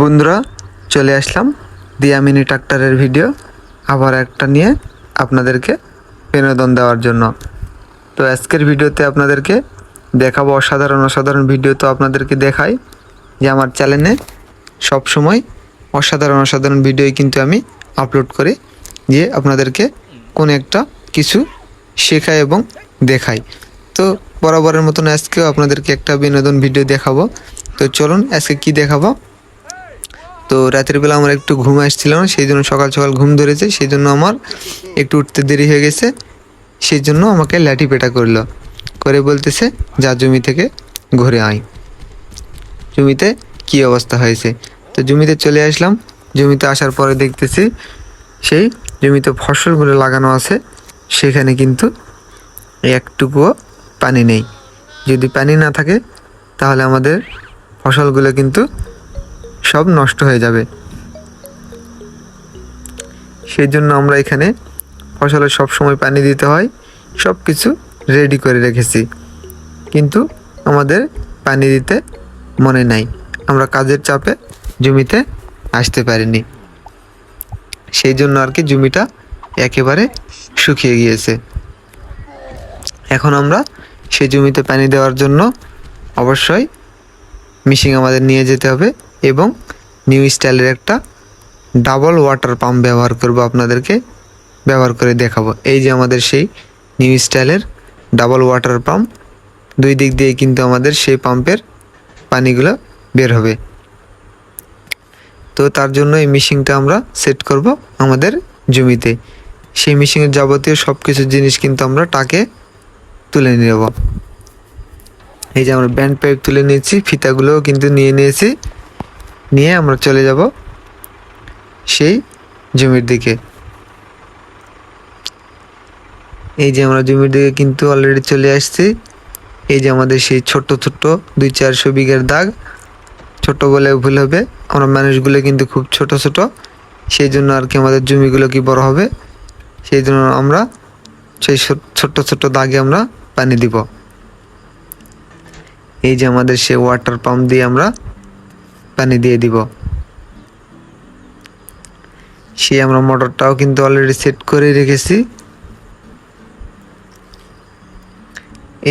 বন্ধুরা, চলে আসলাম দিয়া মিনি ট্রাক্টরের ভিডিও। আবার একটা নিয়ে আপনাদেরকে বিনোদন দেওয়ার জন্য। তো আজকের ভিডিওতে আপনাদেরকে দেখাবো অসাধারণ অসাধারণ ভিডিও তো আপনাদেরকে দেখাই যে আমার চ্যানেলে সবসময় অসাধারণ অসাধারণ ভিডিওই কিন্তু আমি আপলোড করি যে আপনাদেরকে কোন একটা কিছু শেখাই এবং দেখাই। তো বরাবরের মতন আজকেও আপনাদেরকে একটা বিনোদন ভিডিও দেখাবো। তো চলুন আজকে কি দেখাবো? তো রাতের বেলা আমার একটু ঘুম আসছিল না, সেই জন্য সকাল সকাল ঘুম ধরেছে, সেই জন্য আমার একটু উঠতে দেরি হয়ে গেছে, সেই জন্য আমাকে লাঠি পেটা করল, করে বলতেছে, যা জমি থেকে ঘুরে আয়। জমিতে কি অবস্থা হয়েছে? তো জমিতে চলে আসলাম, জমিতে আসার পরে দেখতেছি সেই জমিতে ফসলগুলো লাগানো আছে, সেখানে কিন্তু একটুকুও পানি নেই। যদি পানি না থাকে, তাহলে আমাদের ফসলগুলো কিন্তু সব নষ্ট হয়ে যাবে। সেই জন্য আমরা এখানে ফসলে সব সময় পানি দিতে হয়, সব কিছু রেডি করে রেখেছি। কিন্তু আমাদের পানি দিতে মনে নাই। আমরা কাজের চাপে জমিতে আসতে পারিনি। সেই জন্য আর কি জমিটা একেবারে শুকিয়ে গিয়েছে। এখন আমরা সেই জমিতে পানি দেওয়ার জন্য অবশ্যই মিশিং আমাদের নিয়ে যেতে হবে। এবং নিউ স্টাইলের একটা ডাবল ওয়াটার পাম্প ব্যবহার করব আপনাদেরকে, ব্যবহার করে দেখাবো। এই যে আমাদের সেই নিউ স্টাইলের ডাবল ওয়াটার পাম্প দুই দিক দিয়ে কিন্তু আমাদের সেই পাম্পের পানিগুলো বের হবে। তো তার জন্য এই মিশিংটা আমরা সেট করব আমাদের জমিতে। সেই মিশিংয়ের যাবতীয় সব কিছু জিনিস কিন্তু আমরা টাকে তুলে নেব। এই যে আমরা ব্যান্ড পাইপ তুলে নিয়েছি, ফিতাগুলোও কিন্তু নিয়ে নিয়েছি। নিয়ে আমরা চলে যাব সেই জমির দিকে। এই যে আমরা জমির দিকে কিন্তু অলরেডি চলে আসছি। এই যে আমাদের সেই ছোট্ট ছোট্ট দুই চারশো বিঘের দাগ। ছোট বলে ভুল হবে। আমরা মানুষগুলো কিন্তু খুব ছোট ছোট। সেই জন্য আর কি আমাদের জমিগুলো কি বড় হবে? সেই জন্য আমরা সেই ছোট্ট ছোট্ট দাগে আমরা পানি দিব। এই যে আমাদের সেই ওয়াটার পাম্প দিয়ে আমরা পানি দিয়ে দিব। সেই আমরা মোটরটাও কিন্তু অলরেডি সেট করে রেখেছি।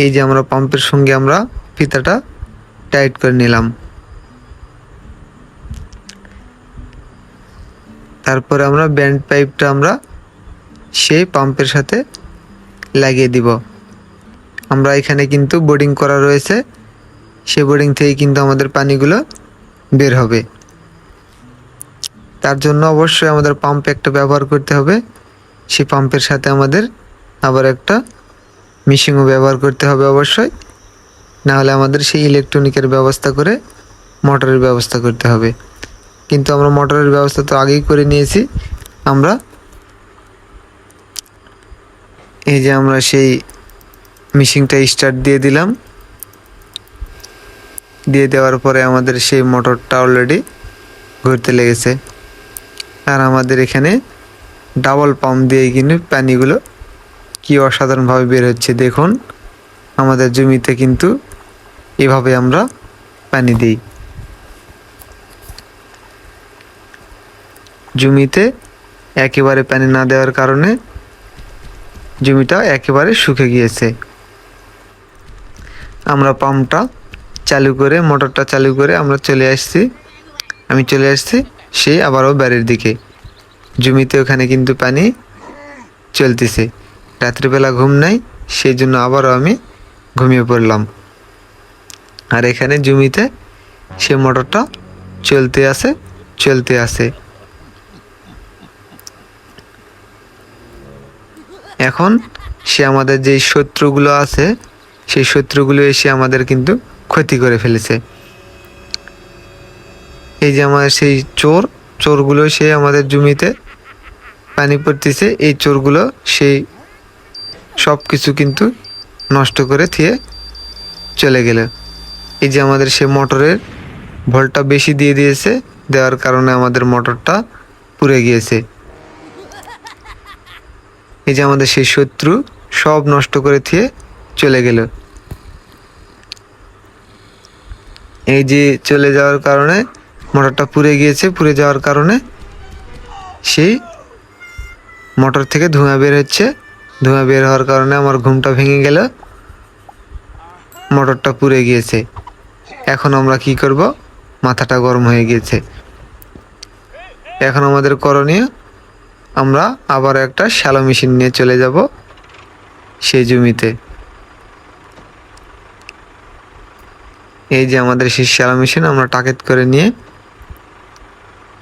এই যে আমরা পাম্পের সঙ্গে আমরা ফিতাটা টাইট করে নিলাম। তারপরে আমরা ব্যান্ড পাইপটা আমরা সেই পাম্পের সাথে লাগিয়ে দিব। আমরা এখানে কিন্তু বোর্ডিং করা রয়েছে। সেই বোর্ডিং থেকে কিন্তু আমাদের পানিগুলো বের হবে। তার জন্য অবশ্যই আমাদের পাম্প একটা ব্যবহার করতে হবে। সেই পাম্পের সাথে আমাদের আবার একটা মিশিংও ব্যবহার করতে হবে অবশ্যই। না হলে আমাদের সেই ইলেকট্রনিকের ব্যবস্থা করে মোটরের ব্যবস্থা করতে হবে। কিন্তু আমরা মোটরের ব্যবস্থা তো আগেই করে নিয়েছি। আমরা এই যে আমরা সেই মিশিংটা স্টার্ট দিয়ে দিলাম। দিয়ে দেওয়ার পরে আমাদের সেই মোটরটা অলরেডি ঘুরতে লেগেছে। আর আমাদের এখানে ডাবল পাম্প দিয়ে কিন্তু পানিগুলো কি অসাধারণভাবে বের হচ্ছে দেখুন। আমাদের জমিতে কিন্তু এভাবে আমরা পানি দিই। জমিতে একেবারে পানি না দেওয়ার কারণে জমিটা একেবারে শুকে গিয়েছে। আমরা পাম্পটা চালু করে, মোটরটা চালু করে আমরা চলে আসছি। আমি চলে আসছি সেই আবারও বাড়ির দিকে। জমিতে ওখানে কিন্তু পানি চলতেছে। রাত্রিবেলা ঘুম নাই সেই জন্য আবারও আমি ঘুমিয়ে পড়লাম। আর এখানে জমিতে সে মোটরটা চলতে আসে চলতে আসে এখন সে আমাদের যেই শত্রুগুলো আছে, সেই শত্রুগুলো এসে আমাদের কিন্তু ক্ষতি করে ফেলেছে। এই যে আমাদের সেই চোর, চোরগুলো সে আমাদের জমিতে পানি পড়তেছে, এই চোরগুলো সেই সব কিছু কিন্তু নষ্ট করে থিয়ে চলে গেল। এই যে আমাদের সে মোটরের ভোল্টটা বেশি দিয়ে দিয়েছে, দেওয়ার কারণে আমাদের মোটরটা পুড়ে গিয়েছে। এই যে আমাদের সেই শত্রু সব নষ্ট করে থিয়ে চলে গেল। এই যে চলে যাওয়ার কারণে, মোটরটা পুড়ে গিয়েছে, পুড়ে যাওয়ার কারণে সেই মোটর থেকে ধোঁয়া বের হচ্ছে। ধোঁয়া বের হওয়ার কারণে আমার ঘুমটা ভেঙে গেল। মোটরটা পুড়ে গিয়েছে। এখন আমরা কি করব? মাথাটা গরম হয়ে গিয়েছে। এখন আমাদের করণীয়, আমরা আবার একটা শ্যালো মেশিন নিয়ে চলে যাব সেই জমিতে। এই যে আমাদের সেই শ্যালো মেশিন, আমরা টাকেট করে নিয়ে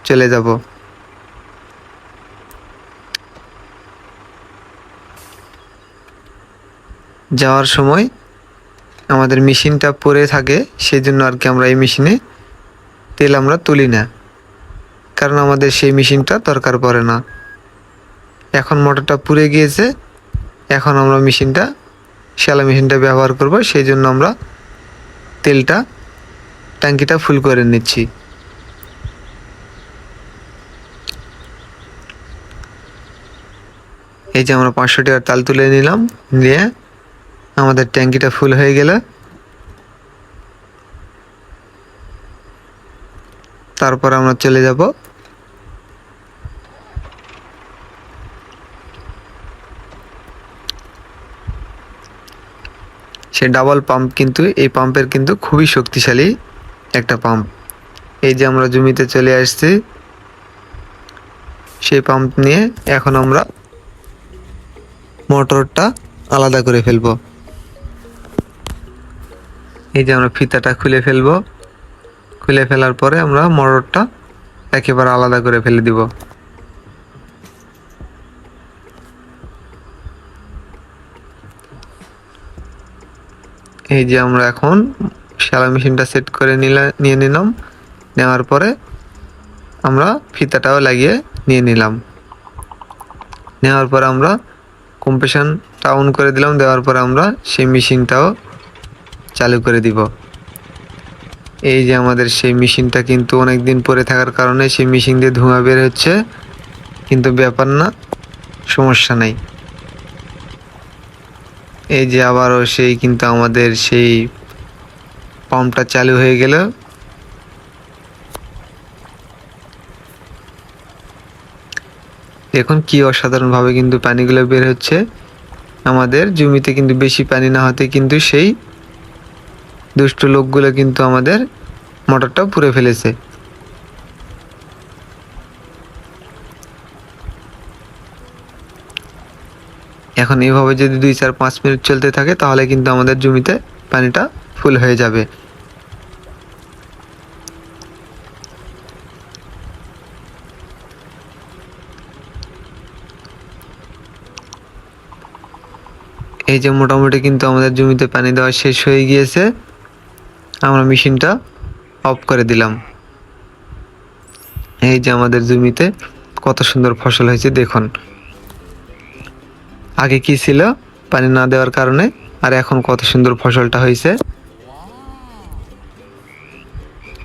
চলে যাব। যাওয়ার সময় আমাদের মেশিনটা পরে থাকে সেই জন্য আর কি আমরা এই মেশিনে তেল আমরা তুলি না। কারণ আমাদের সেই মেশিনটা দরকার পড়ে না। এখন মোটরটা পুড়ে গিয়েছে, এখন আমরা মেশিনটা শ্যালা মেশিনটা ব্যবহার করব, সেই জন্য আমরা তেলটা ট্যাঙ্কিটা ফুল করে নিচ্ছি। এই যে আমরা পাঁচশো টাকার তাল তুলে নিলাম, নিয়ে আমাদের ট্যাঙ্কিটা ফুল হয়ে গেল। তারপর আমরা চলে যাব সে ডাবল পাম্প কিন্তু, এই পাম্পের কিন্তু খুবই শক্তিশালী একটা পাম্প এই যে আমরা জমিতে চলে আসছি, সেই পাম্প নিয়ে এখন আমরা মোটরটা আলাদা করে ফেলব। এই যে আমরা ফিতাটা খুলে ফেলব। খুলে ফেলার পরে আমরা মোটরটা একেবারে আলাদা করে ফেলে দিব। এই যে আমরা এখন শ্যালা মেশিনটা সেট করে নিলা, নিয়ে নিলাম। নেওয়ার পরে আমরা ফিতাটাও লাগিয়ে নিয়ে নিলাম। নেওয়ার পর আমরা কম্প্রেশনটা অন করে দিলাম। দেওয়ার পর আমরা সেই মেশিনটাও চালু করে দিব। এই যে আমাদের সেই মেশিনটা কিন্তু অনেক দিন পরে থাকার কারণে সেই মেশিন দিয়ে ধোঁয়া বের হচ্ছে। কিন্তু ব্যাপার না, সমস্যা নাই। এই যে আবারও সেই কিন্তু আমাদের সেই পাম্পটা চালু হয়ে গেল। দেখুন কি অসাধারণভাবে কিন্তু পানিগুলো বের হচ্ছে। আমাদের জমিতে কিন্তু বেশি পানি না হতে কিন্তু সেই দুষ্ট লোকগুলো কিন্তু আমাদের মোটরটা পুড়ে ফেলেছে। এখন এভাবে যদি দুই চার পাঁচ মিনিট চলতে থাকে, তাহলে কিন্তু আমাদের জমিতে পানিটা ফুল হয়ে যাবে। এই যে মোটামুটি কিন্তু আমাদের জমিতে পানি দেওয়া শেষ হয়ে গিয়েছে। আমরা মেশিনটা অফ করে দিলাম। এই যে আমাদের জমিতে কত সুন্দর ফসল হয়েছে, দেখুন। আগে কি ছিল? পানি না দেওয়ার কারণে। আর এখন কত সুন্দর ফসলটা হয়েছে।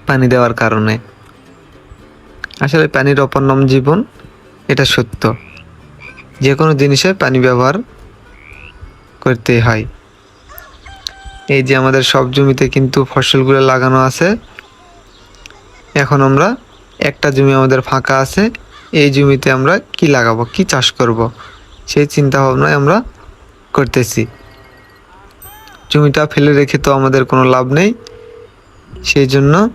পানি দেওয়ার কারণে। আসলে পানির অপর নাম জীবন, এটা সত্য। যে কোনো জিনিসে পানি ব্যবহার করতে হয়। এই যে আমাদের সব জমিতে কিন্তু ফসলগুলো লাগানো আছে। এখন আমরা একটা জমি আমাদের ফাঁকা আছে। এই জমিতে আমরা কি লাগাবো? কি চাষ করব। সেই চিন্তা ভাবনায় আমরা করতেছি। জমিটা ফেলে রেখে তো আমাদের কোনো লাভ নেই। সেই জন্য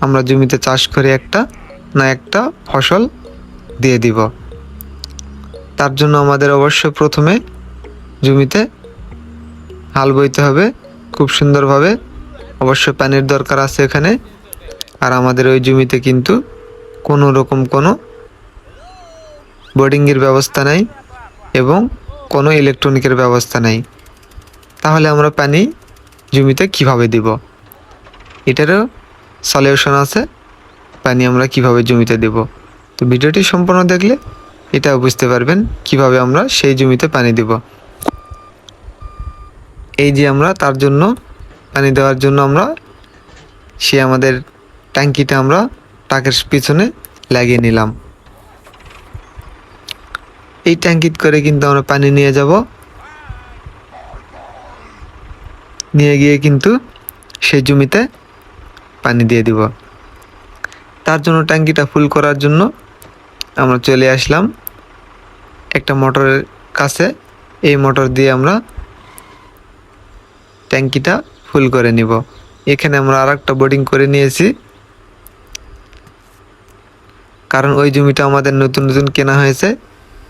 আমরা জমিতে চাষ করে একটা না একটা ফসল দিয়ে দিব। তার জন্য আমাদের অবশ্য প্রথমে জমিতে হাল বইতে হবে। খুব সুন্দরভাবে অবশ্য পানির দরকার আছে এখানে। আর আমাদের ওই জমিতে কিন্তু কোনো রকম কোনো বোর্ডিংয়ের ব্যবস্থা নাই। এবং কোনো ইলেকট্রনিকের ব্যবস্থা নাই। তাহলে আমরা পানি জমিতে কীভাবে দিব? এটারও সলিউশন আছে, পানি আমরা কীভাবে জমিতে দেব? তো ভিডিওটি সম্পূর্ণ দেখলে এটা বুঝতে পারবেন কীভাবে আমরা সেই জমিতে পানি দেব। এই যে আমরা তার জন্য পানি দেওয়ার জন্য আমরা সে আমাদের ট্যাঙ্কিটা আমরা টাকের পিছনে লাগিয়ে নিলাম। এই ট্যাঙ্কিত করে কিন্তু আমরা পানি নিয়ে যাব। নিয়ে গিয়ে কিন্তু সেই জমিতে পানি দিয়ে দিব। তার জন্য ট্যাঙ্কিটা ফুল করার জন্য আমরা চলে আসলাম একটা মোটরের কাছে। এই মোটর দিয়ে আমরা ট্যাঙ্কিটা ফুল করে নিব। এখানে আমরা আর একটা বোর্ডিং করে নিয়েছি। কারণ ওই জমিটা আমাদের নতুন নতুন কেনা হয়েছে।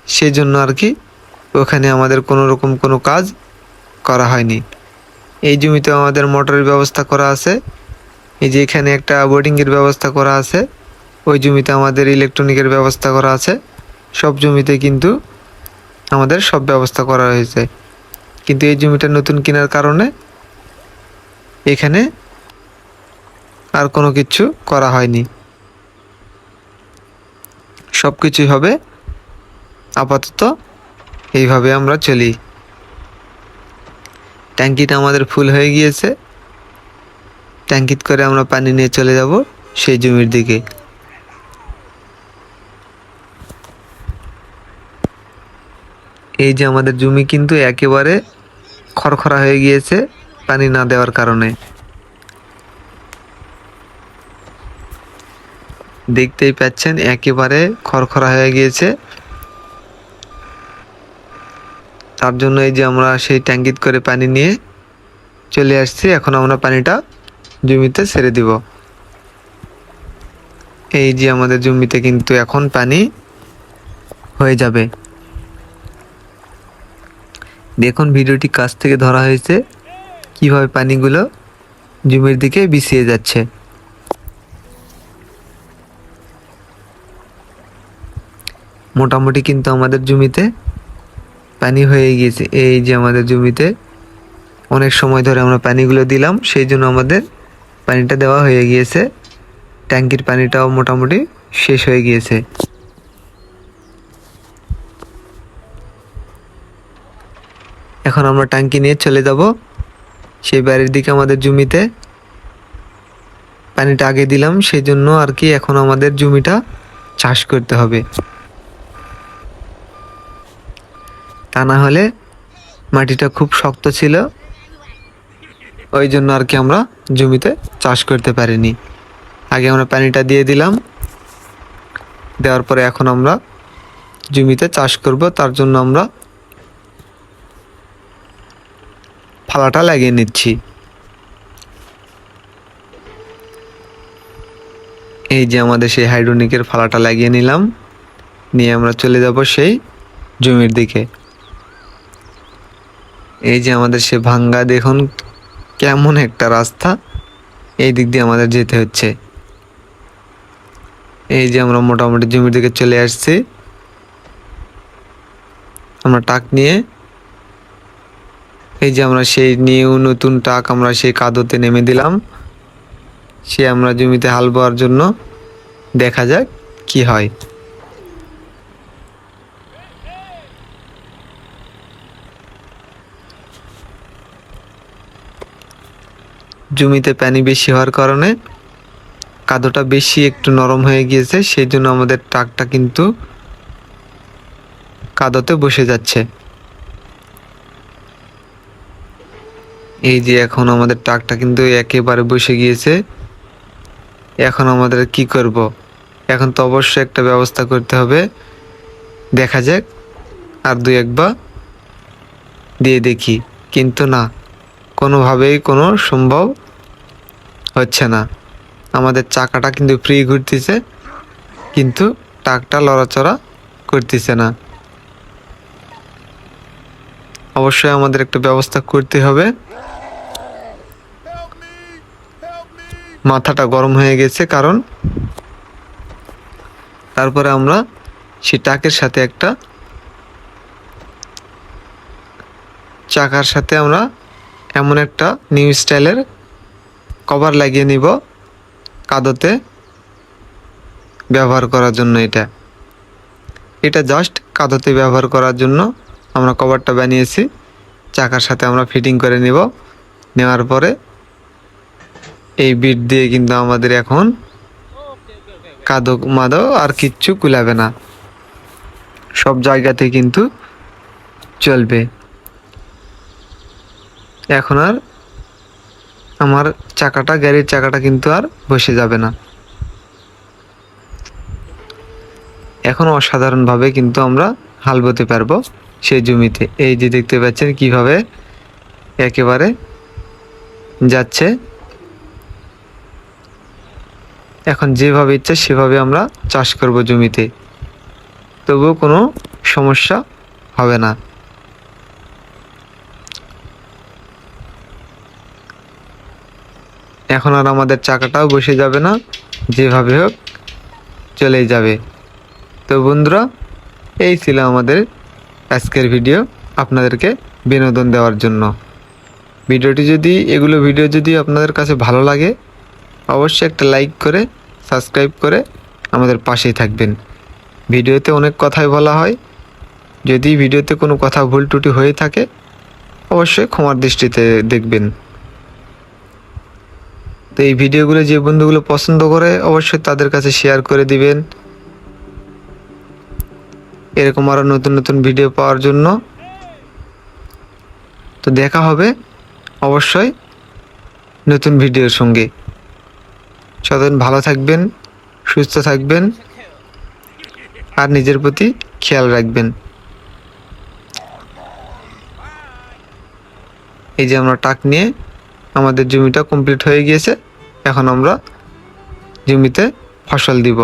সেই জন্য আর কি ওখানে আমাদের কোনো রকম কোনো কাজ করা হয়নি। এই জমিতে আমাদের মোটরের ব্যবস্থা করা আছে। এই যে এখানে একটা বোর্ডিংয়ের ব্যবস্থা করা আছে। ওই জমিতে আমাদের ইলেকট্রনিকের ব্যবস্থা করা আছে। সব জমিতে কিন্তু আমাদের সব ব্যবস্থা করা হয়েছে। কিন্তু এই জমিটা নতুন কেনার কারণে এখানে আর কোনো কিছু করা হয়নি। সব কিছুই হবে আপাতত এইভাবে আমরা চলি। ট্যাঙ্কিটা আমাদের ফুল হয়ে গিয়েছে। ট্যাঙ্কিত করে আমরা পানি নিয়ে চলে যাব সেই জমির দিকে। এই যে আমাদের জমি কিন্তু একেবারে খড়খড়া হয়ে গিয়েছে পানি না দেওয়ার কারণে। দেখতেই পাচ্ছেন, একেবারে খড়খড়া হয়ে গিয়েছে। তার জন্য এই যে আমরা সেই ট্যাঙ্কিত করে পানি নিয়ে চলে আসছি। এখন আমরা পানিটা জমিতে ছেড়ে দিব। এই যে আমাদের জমিতে কিন্তু এখন পানি হয়ে যাবে। দেখুন ভিডিওটি কাছ থেকে ধরা হয়েছে কীভাবে পানিগুলো জমির দিকে বিছিয়ে যাচ্ছে। মোটামুটি কিন্তু আমাদের জমিতে পানি হয়ে গিয়েছে। এই যে আমাদের জমিতে অনেক সময় ধরে আমরা পানিগুলো দিলাম, সেই জন্য আমাদের পানিটা দেওয়া হয়ে গিয়েছে। ট্যাঙ্কির পানিটাও মোটামুটি শেষ হয়ে গিয়েছে। এখন আমরা ট্যাঙ্কি নিয়ে চলে যাব। সেই বাড়ির দিকে আমাদের জমিতে পানিটা আগে দিলাম, সেই জন্য আর কি এখন আমাদের জমিটা চাষ করতে হবে। তা না হলে মাটিটা খুব শক্ত ছিল। ওই জন্য আর কি আমরা জমিতে চাষ করতে পারিনি। আগে আমরা পানিটা দিয়ে দিলাম। দেওয়ার পরে এখন আমরা জমিতে চাষ করব। তার জন্য আমরা ফালাটা লাগিয়ে নিচ্ছি। এই যে আমাদের সেই হাইড্রোনিকের ফালাটা লাগিয়ে নিলাম। নিয়ে আমরা চলে যাব সেই জমির দিকে। এই যে আমাদের সে ভাঙ্গা দেখুন, কেমন একটা রাস্তা। এই দিক দিয়ে আমাদের যেতে হচ্ছে। এই যে আমরা মোটামুটি জমির দিকে চলে আসছি। আমরা টাক নিয়ে, এই যে আমরা সেই নিউ নতুন টাক আমরা সেই কাদোতে নেমে দিলাম। সে আমরা জমিতে হাল বোয়ার জন্য দেখা যাক কি হয়। জমিতে পানি বেশি হওয়ার কারণে কাদোটা বেশি একটু নরম হয়ে গিয়েছে, সেই জন্য আমাদের ট্রাকটা কিন্তু কাদোতে বসে যাচ্ছে। এই যে এখন আমাদের ট্রাকটা কিন্তু একেবারে বসে গিয়েছে। এখন আমাদের কি করব? এখন তো অবশ্যই একটা ব্যবস্থা করতে হবে। দেখা যাক, আর দুই একবার দিয়ে দেখি। কিন্তু না কোনোভাবেই কোনো সম্ভব হচ্ছে না। আমাদের চাকাটা কিন্তু ফ্রি ঘুরতেছে, কিন্তু টাকটা লড়াচড়া করতেছে না। অবশ্যই আমাদের একটা ব্যবস্থা করতে হবে। মাথাটা গরম হয়ে গেছে কারণ তারপরে আমরা সেই টাকের সাথে একটা চাকার সাথে আমরা এমন একটা নিউ স্টাইলের কভার লাগিয়ে নিব কাদোতে ব্যবহার করার জন্য এটা। এটা জাস্ট কাদোতে ব্যবহার করার জন্য আমরা কভারটা বানিয়েছি। চাকার সাথে আমরা ফিটিং করে নিব। নেওয়ার পরে এই বিট দিয়ে কিন্তু আমাদের এখন কাদো মাদো আর কিচ্ছু কুলাবে না। সব জায়গাতে কিন্তু চলবে। এখন আর আমার চাকাটা, গাড়ির চাকাটা কিন্তু আর বসে যাবে না। এখন অসাধারণভাবে কিন্তু আমরা হাল বতে পারব সেই জমিতে। এই যে দেখতে পাচ্ছেন কীভাবে একেবারে যাচ্ছে। এখন যেভাবে ইচ্ছা সেভাবে আমরা চাষ করব জমিতে। তবুও কোনো সমস্যা হবে না। এখন আর আমাদের চাকাটাও বসে যাবে না, যেভাবে হোক চলেই যাবে। তো বন্ধুরা, এই ছিল আমাদের আজকের ভিডিও আপনাদেরকে বিনোদন দেওয়ার জন্য। ভিডিওটি যদি, এগুলো ভিডিও যদি আপনাদের কাছে ভালো লাগে, অবশ্যই একটা লাইক করে, সাবস্ক্রাইব করে আমাদের পাশেই থাকবেন। ভিডিওতে অনেক কথাই বলা হয়। যদি ভিডিওতে কোনো কথা ভুল ত্রুটি হয়ে থাকে, অবশ্যই ক্ষমার দৃষ্টিতে দেখবেন। তো এই ভিডিওগুলো যে বন্ধুগুলো পছন্দ করে অবশ্যই তাদের কাছে শেয়ার করে দিবেন। এরকম আরও নতুন নতুন ভিডিও পাওয়ার জন্য। তো দেখা হবে অবশ্যই নতুন ভিডিওর সঙ্গে। সদান ভালো থাকবেন, সুস্থ থাকবেন আর নিজের প্রতি খেয়াল রাখবেন। এই যে আমরা টাক নিয়ে আমাদের জমিটা কমপ্লিট হয়ে গিয়েছে। এখন আমরা জমিতে ফসল দিব।